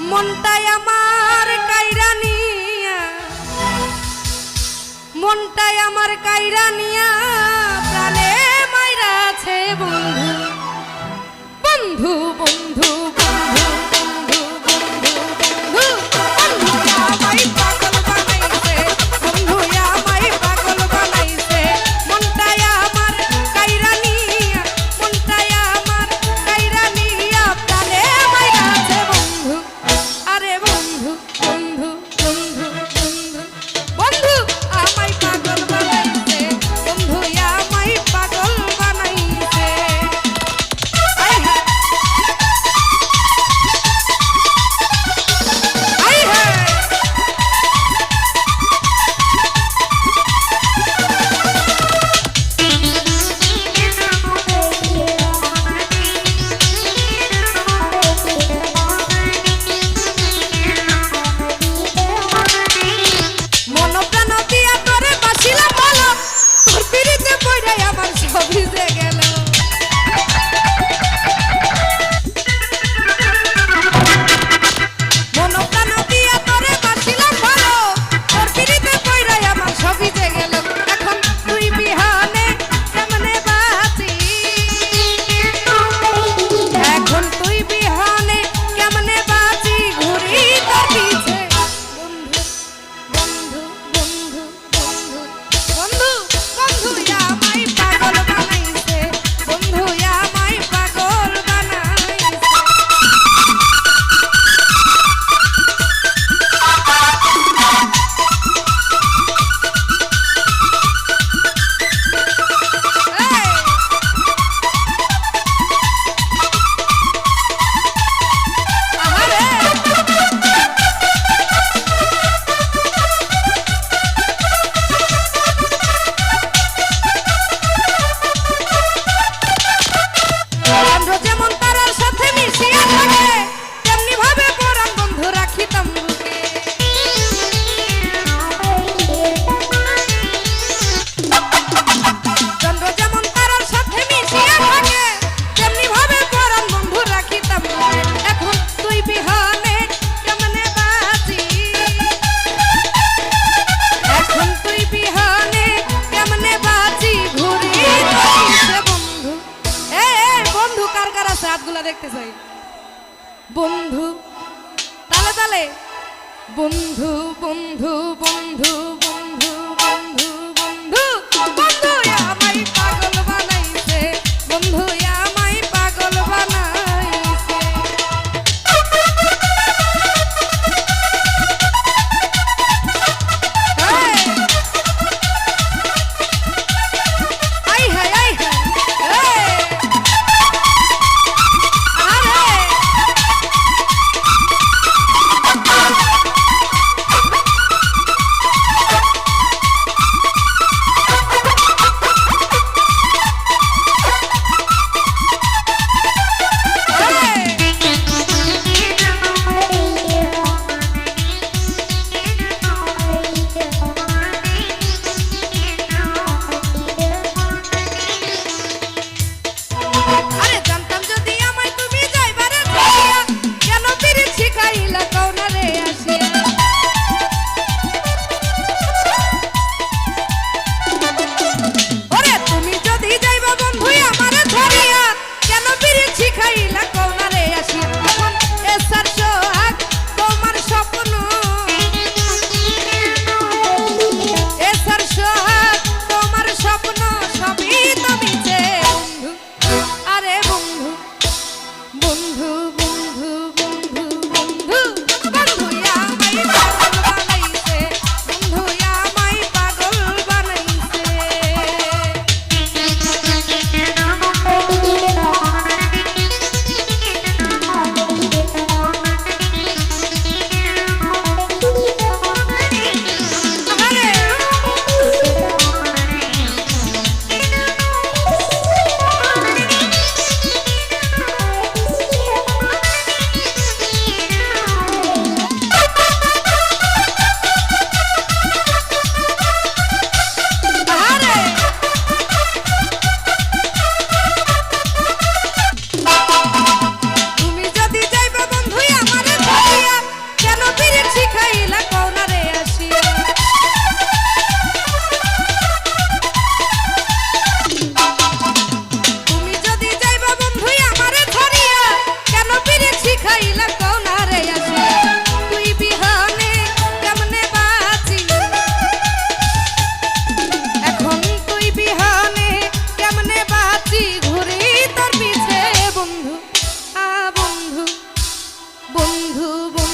মনটাই আমার কাইরা নিয়া। মনটাই আমার কাইরা নিয়া প্রাণে মাইরা আছে বন্ধু। বন্ধু বন্ধু হাতগুলা দেখতে চাই। বন্ধু তালে তালে। বন্ধু বন্ধু বন্ধু বন্ধু বন্ধু বন্ধু। বন্ধু